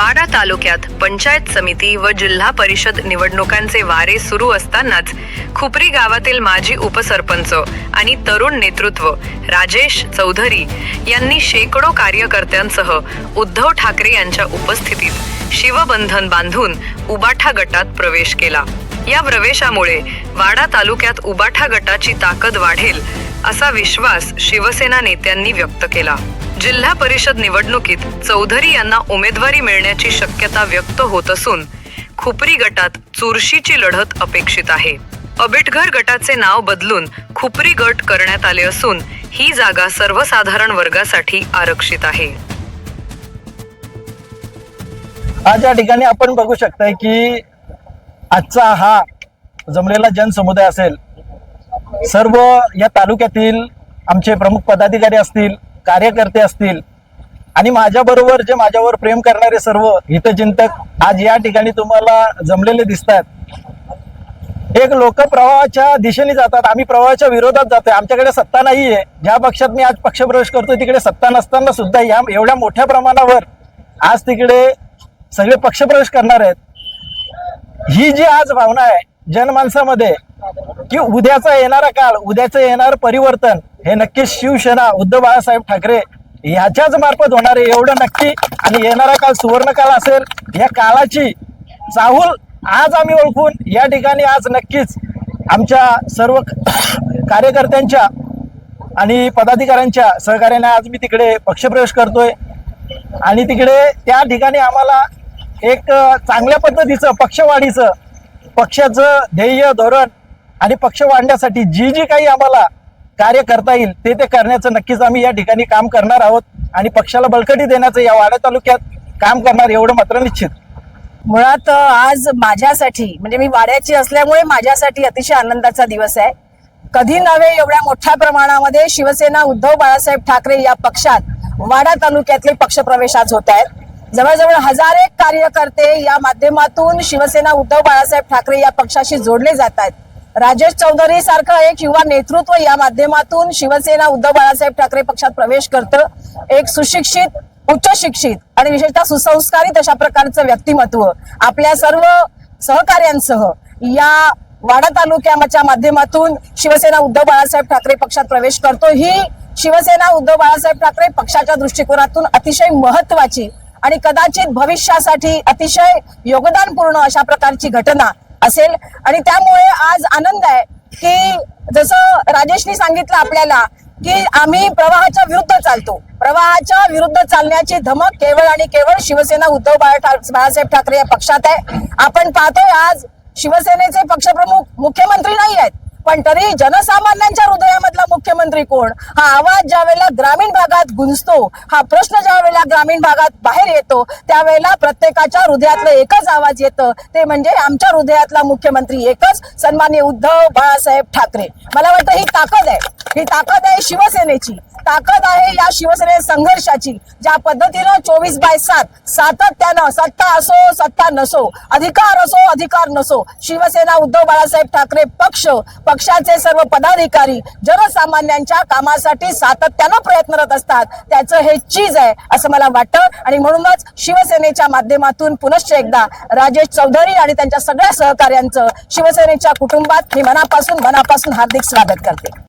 बाडा तालुक्यात पंचायत समिती व जिल्हा परिषद निवडणुकांचे वारे सुरू असतानाच खुपरी गावातील माजी उपसरपंच आणि तरुण नेतृत्व राजेश चौधरी यांनी शेकडो कार्यकर्त्यांसह उद्धव ठाकरे यांच्या उपस्थितीत शिवबंधन बांधून उबाठा गटात प्रवेश केला. या प्रवेशामुळे वाडा तालुक्यात उबाठा गटाची ताकद वाढेल असा विश्वास शिवसेना नेत्यांनी व्यक्त केला. जिल्हा परिषद निवडणुकीत चौधरी यांना उमेदवारी मिळण्याची शक्यता व्यक्त होत असून खुपरी गटात चुरशीची लढत अपेक्षित आहे. अबिटघर गटाचे नाव बदलून खुपरी गट करण्यात आले असून ही जागा सर्वसाधारण वर्गासाठी आरक्षित आहे. आज या ठिकाणी आपण बघू शकताय की आजचा हा जमलेला जनसमुदाय असेल. सर्व या तालुक्यातील आमचे प्रमुख पदाधिकारी असतील कार्यकर्ते असतील आणि माझ्याबरोबर जे माझ्यावर प्रेम करणारे सर्व हितचिंतक आज या ठिकाणी तुम्हाला जमलेले दिसतात एक लोक प्रवाहाच्या दिशेने जातात आम्ही प्रवाहाच्या विरोधात जातोय. आमच्याकडे सत्ता नाहीये. ज्या पक्षात मी आज पक्षप्रवेश करतोय तिकडे सत्ता नसताना सुद्धा या एवढ्या मोठ्या प्रमाणावर आज तिकडे सगळे पक्षप्रवेश करणार आहेत. ही जी आज भावना आहे जनमानसामध्ये की उद्याचा येणारा काळ उद्याचं येणार परिवर्तन हे नक्कीच शिवसेना उद्धव बाळासाहेब ठाकरे ह्याच्याच मार्फत होणार आहे एवढं नक्की. आणि येणारा काळ सुवर्ण काळ असेल या काळाची चाहूल आज आम्ही ओळखून या ठिकाणी आज नक्कीच आमच्या सर्व कार्यकर्त्यांच्या आणि पदाधिकाऱ्यांच्या सहकार्याने आज मी तिकडे पक्षप्रवेश करतोय. आणि तिकडे त्या ठिकाणी आम्हाला एक चांगल्या पद्धतीचं पक्षवाढीचं पक्षाचं ध्येय धोरण आणि पक्ष वाढण्यासाठी जी जी काही आम्हाला कार्य करता येईल ते ते करण्याचं नक्कीच आम्ही या ठिकाणी काम करणार आहोत. आणि पक्षाला बळकटी देण्याचं या वाडा तालुक्यात काम करणार एवढं मात्र निश्चित. मुळात आज माझ्यासाठी म्हणजे मी वाड्याची असल्यामुळे माझ्यासाठी अतिशय आनंदाचा दिवस आहे. कधी नव्हे एवढ्या मोठ्या प्रमाणामध्ये शिवसेना उद्धव बाळासाहेब ठाकरे या पक्षात वाडा तालुक्यातले पक्षप्रवेश आज होत आहेत. जवळजवळ हजारे कार्यकर्ते या माध्यमातून शिवसेना उद्धव बाळासाहेब ठाकरे या पक्षाशी जोडले जात आहेत. राजेश चौधरी सारखं एक युवा नेतृत्व या माध्यमातून शिवसेना उद्धव बाळासाहेब ठाकरे पक्षात प्रवेश करतं. एक सुशिक्षित उच्च शिक्षित आणि विशेषतः सुसंस्कारित अशा प्रकारचं व्यक्तिमत्व आपल्या सर्व सहकार्यांसह या वाडा तालुक्याच्या माध्यमातून शिवसेना उद्धव बाळासाहेब ठाकरे पक्षात प्रवेश करतो. ही शिवसेना उद्धव बाळासाहेब ठाकरे पक्षाच्या दृष्टिकोनातून अतिशय महत्वाची आणि कदाचित भविष्यासाठी अतिशय योगदानपूर्ण अशा प्रकारची घटना असेल. आणि त्यामुळे आज आनंद आहे की जसं राजेशनी सांगितलं आपल्याला की आम्ही प्रवाहाच्या विरुद्ध चालतो. प्रवाहाच्या विरुद्ध चालण्याची धमक केवळ आणि केवळ शिवसेना उद्धव बाळा- बाळासाहेब ठाकरे या पक्षात आहे. आपण पाहतोय आज शिवसेनेचे पक्षप्रमुख मुख्यमंत्री नाही आहेत. पण तरी जनसामान्यांच्या हृदयामधला मुख्यमंत्री कोण? हा आवाज ज्या वेळेला ग्रामीण भागात गुंजतो हा प्रश्न ज्या वेळेला ग्रामीण भागात बाहेर येतो त्यावेळेला प्रत्येकाच्या हृदयातलं एकच आवाज येतं. ते म्हणजे आमच्या हृदयातला मुख्यमंत्री एकच सन्मान्य उद्धव बाळासाहेब ठाकरे. मला वाटतं ही ताकद आहे. ही ताकद आहे शिवसेनेची. ताकद आहे या शिवसेने संघर्षाची ज्या पद्धतीनं चोवीस बाय सात सातत्यानं सत्ता असो सत्ता नसो अधिकार असो अधिकार नसो शिवसेना उद्धव बाळासाहेब ठाकरे पक्ष पक्षाचे सर्व पदाधिकारी जनसामान्यांच्या कामासाठी सातत्यानं प्रयत्नरत असतात. त्याचं हे चीज आहे असं मला वाटतं. आणि म्हणूनच शिवसेनेच्या माध्यमातून पुनश्च एकदा राजेश चौधरी आणि त्यांच्या सगळ्या सहकार्यांचं शिवसेनेच्या कुटुंबात मी मनापासून मनापासून हार्दिक स्वागत करते.